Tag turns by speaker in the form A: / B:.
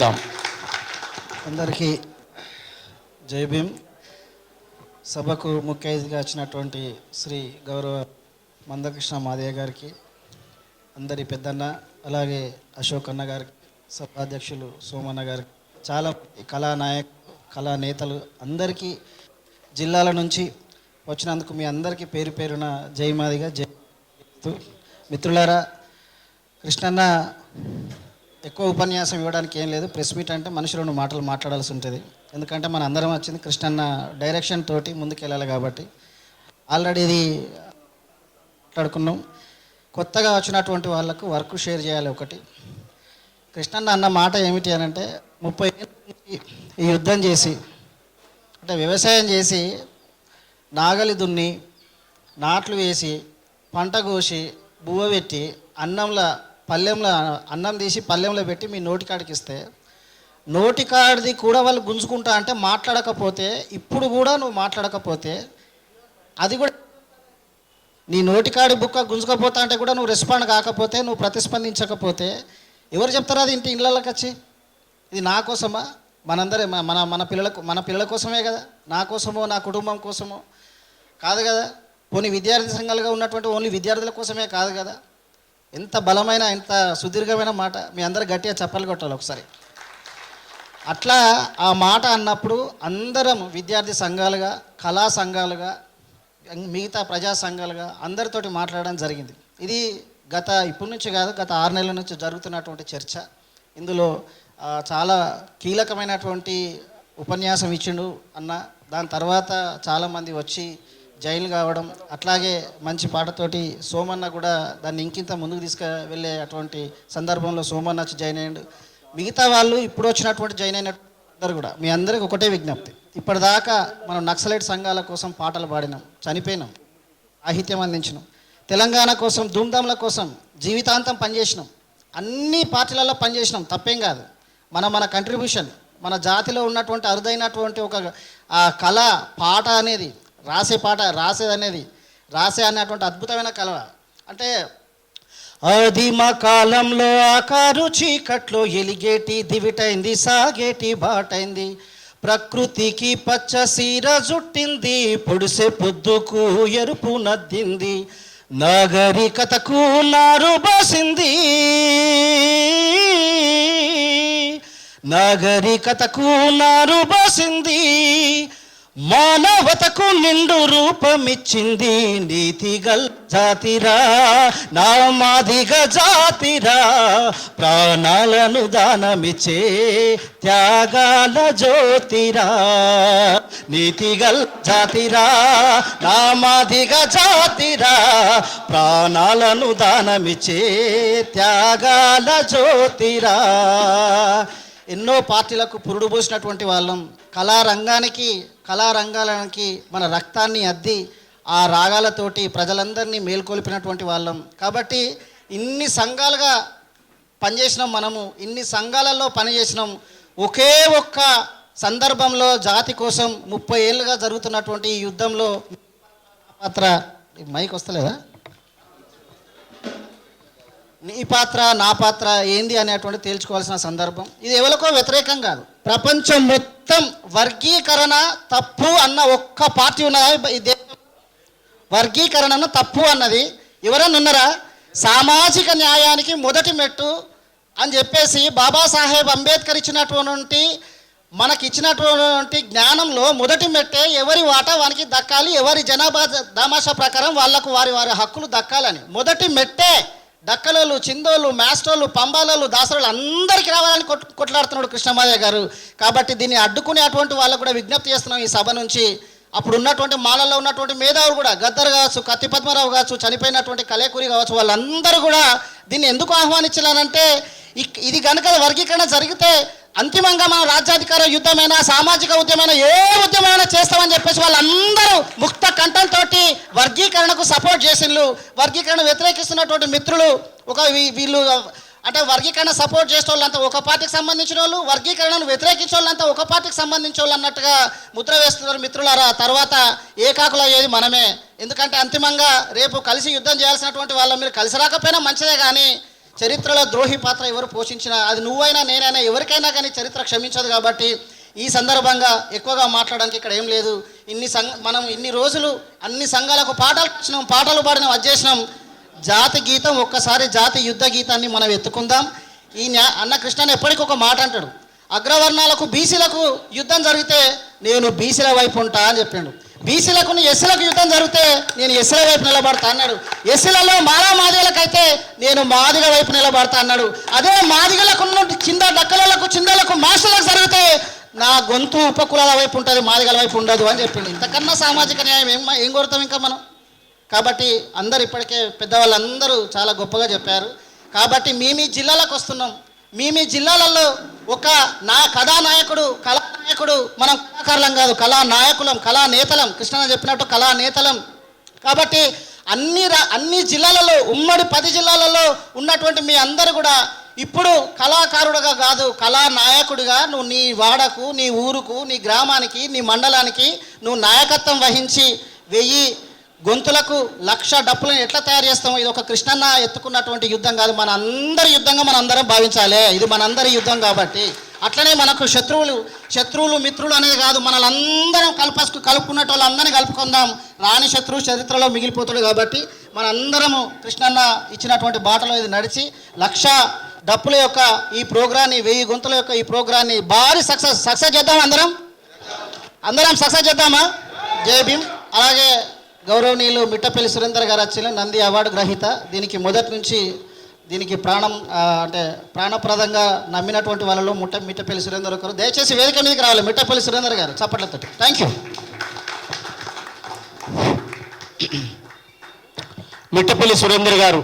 A: ఆహ్వానిద్దాం
B: అందరికీ జై భీమ్. సభకు ముఖ్య అతిథిగా వచ్చినటువంటి శ్రీ గౌరవ మందకృష్ణ మాదయ్య గారికి అందరి పెద్దన్న అలాగే అశోక్ అన్న గారికి సభాధ్యక్షులు సోమన్న గారికి చాలా కళానాయక్ కళా నేతలు అందరికీ జిల్లాల నుంచి వచ్చినందుకు మీ అందరికీ పేరు పేరున జై మాదిగా జై మిత్రులారా కృష్ణన్న ఎక్కువ ఉపన్యాసం ఇవ్వడానికి ఏం లేదు. ప్రెస్ మీట్ అంటే మనిషి రెండు మాటలు మాట్లాడాల్సి ఉంటుంది. ఎందుకంటే మన అందరం వచ్చింది కృష్ణన్న డైరెక్షన్ తోటి ముందుకెళ్ళాలి కాబట్టి. ఆల్రెడీ ఇది మాట్లాడుకున్నాం. కొత్తగా వచ్చినటువంటి వాళ్ళకు వర్క్ షేర్ చేయాలి ఒకటి. కృష్ణన్న అన్న మాట ఏమిటి అని అంటే ముప్పై ఈ యుద్ధం చేసి అంటే వ్యవసాయం చేసి నాగలి దున్ని నాట్లు వేసి పంట కోసి బువ్వ పెట్టి అన్నంలో పల్లెంలో అన్నం తీసి పల్లెంలో పెట్టి మీ నోటికాడికి ఇస్తే నోటికాడిది కూడా వాళ్ళు గుంజుకుంటా అంటే మాట్లాడకపోతే ఇప్పుడు కూడా నువ్వు మాట్లాడకపోతే అది కూడా నీ నోటికాడి బుక్క గుంజుకపోతా అంటే కూడా నువ్వు రెస్పాండ్ కాకపోతే నువ్వు ప్రతిస్పందించకపోతే ఎవరు చెప్తారా అది ఇంటి ఇళ్ళకి వచ్చి ఇది నా కోసమా? మనందరే మన మన మన పిల్లలకు మన పిల్లల కోసమే కదా? నా కోసమో నా కుటుంబం కోసమో? కాదు కదా? కొన్ని విద్యార్థి సంఘాలుగా ఉన్నటువంటి ఓన్లీ విద్యార్థుల కోసమే కాదు కదా? ఎంత బలమైన ఎంత సుదీర్ఘమైన మాట. మీ అందరు గట్టిగా చెప్పలు కొట్టాలి ఒకసారి. అట్లా ఆ మాట అన్నప్పుడు అందరం విద్యార్థి సంఘాలుగా కళా సంఘాలుగా మిగతా ప్రజా సంఘాలుగా అందరితోటి మాట్లాడడం జరిగింది. ఇది గత ఇప్పటి నుంచి కాదు గత ఆరు నెలల నుంచి జరుగుతున్నటువంటి చర్చ. ఇందులో చాలా కీలకమైనటువంటి ఉపన్యాసం ఇచ్చిండు అన్న. దాని తర్వాత చాలామంది వచ్చి జైలు కావడం అట్లాగే మంచి పాటతోటి సోమన్న కూడా దాన్ని ఇంకింత ముందుకు తీసుకువెళ్ళే అటువంటి సందర్భంలో సోమన్న వచ్చి జాయిన్ అయ్యాడు. మిగతా వాళ్ళు ఇప్పుడు వచ్చినటువంటి జాయిన్ అయిన అందరు కూడా మీ అందరికి ఒకటే విజ్ఞప్తి. ఇప్పటిదాకా మనం నక్సలైట్ సంఘాల కోసం పాటలు పాడినాం చనిపోయినాం సాహిత్యం అందించినాం. తెలంగాణ కోసం ధూమ్ధాంల కోసం జీవితాంతం పనిచేసినాం. అన్ని పార్టీలలో పనిచేసినాం తప్పేం కాదు. మన మన కంట్రిబ్యూషన్ మన జాతిలో ఉన్నటువంటి అరుదైనటువంటి ఒక ఆ కళ పాట అనేది రాసే పాట రాసేది అనేది రాసే అనేటువంటి అద్భుతమైన కళ. అంటే ఆదిమ కాలంలో ఆకారు చీకట్లో ఎలిగేటి దివిటైంది సాగేటి బాటైంది. ప్రకృతికి పచ్చ సీర జుట్టింది పొడిసే పొద్దుకు ఎరుపు నద్దింది. నాగరికతకు నారు బాసింది. నాగరికతకు నారు బాసింది. మానవతకు నిండు రూపమిచ్చింది నీతిగల్ జాతిరా నా మాదిగ జాతిరా ప్రాణాలను దానమిచ్చే త్యాగాల జ్యోతిరా. నీతిగల్ జాతిరా నా మాదిగ జాతిరా ప్రాణాలను దానమిచ్చే త్యాగాల జ్యోతిరా. ఎన్నో పార్టీలకు పురుడు పోసినటువంటి వాళ్ళం. కళారంగానికి కళారంగాలకి మన రక్తాన్ని అద్ది ఆ రాగాలతోటి ప్రజలందరినీ మేల్కొల్పినటువంటి వాళ్ళం. కాబట్టి ఇన్ని సంఘాలుగా పనిచేసినాం మనము ఇన్ని సంఘాలలో పనిచేసినాం. ఒకే ఒక్క సందర్భంలో జాతి కోసం ముప్పై ఏళ్ళుగా జరుగుతున్నటువంటి ఈ యుద్ధంలో పాత్ర మైక్ వస్తలేదా? నీ పాత్ర నా పాత్ర ఏంది అనేటువంటి తేల్చుకోవాల్సిన సందర్భం. ఇది ఎవరికో వ్యతిరేకం కాదు. ప్రపంచం మొత్తం వర్గీకరణ తప్పు అన్న ఒక్క పార్టీ ఉన్నదా? ఈ దేశం తప్పు అన్నది. ఎవరన్నా ఉన్నారా? సామాజిక న్యాయానికి మొదటి మెట్టు అని చెప్పేసి బాబాసాహెబ్ అంబేద్కర్ ఇచ్చినటువంటి మనకి ఇచ్చినటువంటి జ్ఞానంలో మొదటి మెట్టే ఎవరి వాటా వానికి దక్కాలి ఎవరి జనాభా దామాషా ప్రకారం వాళ్ళకు వారి వారి హక్కులు దక్కాలని. మొదటి మెట్టే డక్కలోళ్ళు చిందోళ్ళు మాస్టోళ్ళు పంబాలోళ్ళు దాసరోళ్ళు అందరికీ రావాలని కొట్ కొట్లాడుతున్నాడు కృష్ణమాదయ్య గారు. కాబట్టి దీన్ని అడ్డుకునే అటువంటి వాళ్ళకు కూడా విజ్ఞప్తి చేస్తున్నాం ఈ సభ నుంచి. అప్పుడు ఉన్నటువంటి మాలల్లో ఉన్నటువంటి మేధావులు కూడా గద్దర్ కావచ్చు కత్తి పద్మరావు కావచ్చు చనిపోయినటువంటి కలేకూరి కావచ్చు వాళ్ళందరూ కూడా దీన్ని ఎందుకు ఆహ్వానించాలనంటే ఇక్- ఇది కనుక వర్గీకరణ జరిగితే అంతిమంగా మనం రాజ్యాధికార యుద్ధమైన సామాజిక ఉద్యమైనా ఏ ఉద్యమైనా చేస్తామని చెప్పేసి వాళ్ళందరూ ముక్త కంఠంతో వర్గీకరణకు సపోర్ట్ చేసిండ్రు వర్గీకరణ వ్యతిరేకిస్తున్నటువంటి మిత్రులు ఒక వీళ్ళు అంటే వర్గీకరణ సపోర్ట్ చేసే వాళ్ళంతా ఒక పార్టీకి సంబంధించిన వాళ్ళు వర్గీకరణను వ్యతిరేకించే వాళ్ళంతా ఒక పార్టీకి సంబంధించిన వాళ్ళు అన్నట్టుగా ముద్ర వేస్తున్నారు మిత్రులారా. తర్వాత ఏకాకులు అయ్యేది మనమే. ఎందుకంటే అంతిమంగా రేపు కలిసి యుద్ధం చేయాల్సినటువంటి వాళ్ళ మీరు కలిసి రాకపోయినా మంచిదే కానీ చరిత్రలో ద్రోహి పాత్ర ఎవరు పోషించినా అది నువ్వైనా నేనైనా ఎవరికైనా కానీ చరిత్ర క్షమించదు కాబట్టి ఈ సందర్భంగా ఎక్కువగా మాట్లాడడానికి ఇక్కడ ఏం లేదు. ఇన్ని సంఘ మనం ఇన్ని రోజులు అన్ని సంఘాలకు పాటలు ఇచ్చినాం పాటలు పాడినాం అది జాతి గీతం ఒక్కసారి జాతి యుద్ధ గీతాన్ని మనం ఎత్తుకుందాం. ఈ న్యా అన్న కృష్ణన్ ఎప్పటికీ ఒక మాట అంటాడు. అగ్రవర్ణాలకు బీసీలకు యుద్ధం జరిగితే నేను బీసీల వైపు ఉంటా అని చెప్పిండు బీసీలకు ఎస్సీలకు యుద్ధం జరిగితే నేను ఎస్సీల వైపు నిలబడతా అన్నాడు. ఎస్సీలలో మాలా మాదిగలకైతే నేను మాదిగ వైపు నిలబడతా అన్నాడు. అదే మాదిగలకు ఉన్న కింద డక్కలకు చిందలకు మాస్టర్లకు జరిగితే నా గొంతు ఉపకులాల వైపు ఉంటుంది మాదిగల వైపు ఉండదు అని చెప్పిండు. ఇంతకన్నా సామాజిక న్యాయం ఏం ఏం కోరుతాం ఇంకా మనం? కాబట్టి అందరు ఇప్పటికే పెద్దవాళ్ళందరూ చాలా గొప్పగా చెప్పారు. కాబట్టి మీ మీ జిల్లాలకు వస్తున్నాం. మీ మీ జిల్లాలలో ఒక నా కథానాయకుడు కళానాయకుడు మనం కళాకారులం కాదు కళా నాయకులం కళా నేతలం కృష్ణ చెప్పినట్టు కళా నేతలం కాబట్టి అన్ని రా- అన్ని జిల్లాలలో ఉమ్మడి పది జిల్లాలలో ఉన్నటువంటి మీ అందరు కూడా ఇప్పుడు కళాకారుడుగా కాదు కళా నాయకుడిగా నువ్వు నీ వాడకు నీ ఊరుకు నీ గ్రామానికి నీ మండలానికి నువ్వు నాయకత్వం వహించి వెయ్యి గొంతులకు లక్ష డప్పులను ఎట్లా తయారు చేస్తామో ఇది ఒక కృష్ణన్న ఎత్తుకున్నటువంటి యుద్ధం కాదు. మన అందరి యుద్ధంగా మనందరం భావించాలి. ఇది మనందరి యుద్ధం కాబట్టి. అట్లనే మనకు శత్రువులు శత్రువులు మిత్రులు అనేది కాదు మనలందరం కల్పసుకు కలుపుకున్నట్టు వాళ్ళందరినీ కలుపుకుందాం. రాని శత్రువు చరిత్రలో మిగిలిపోతాడు కాబట్టి మనందరము కృష్ణన్న ఇచ్చినటువంటి బాటలో ఇది నడిచి లక్ష డప్పుల యొక్క ఈ ప్రోగ్రాన్ని వెయ్యి గొంతుల యొక్క ఈ ప్రోగ్రాన్ని భారీ సక్సెస్ సక్సెస్ చేద్దాం అందరం? అందరం సక్సెస్ చేద్దామా? జై భీమ్. అలాగే గౌరవనీయులు మిట్టపల్లి సురేందర్ గారు వచ్చిన నంది అవార్డు గ్రహీత. దీనికి మొదటి నుంచి దీనికి ప్రాణం అంటే ప్రాణప్రదంగా నమ్మినటువంటి వాళ్ళలో ముట్ట మిట్టపల్లి సురేందర్ ఒకరు. దయచేసి వేదిక మీదకి రావాలి. మిట్టపల్లి సురేందర్ గారు చప్పట్లతో థ్యాంక్ యూ
A: మిట్టపల్లి సురేందర్ గారు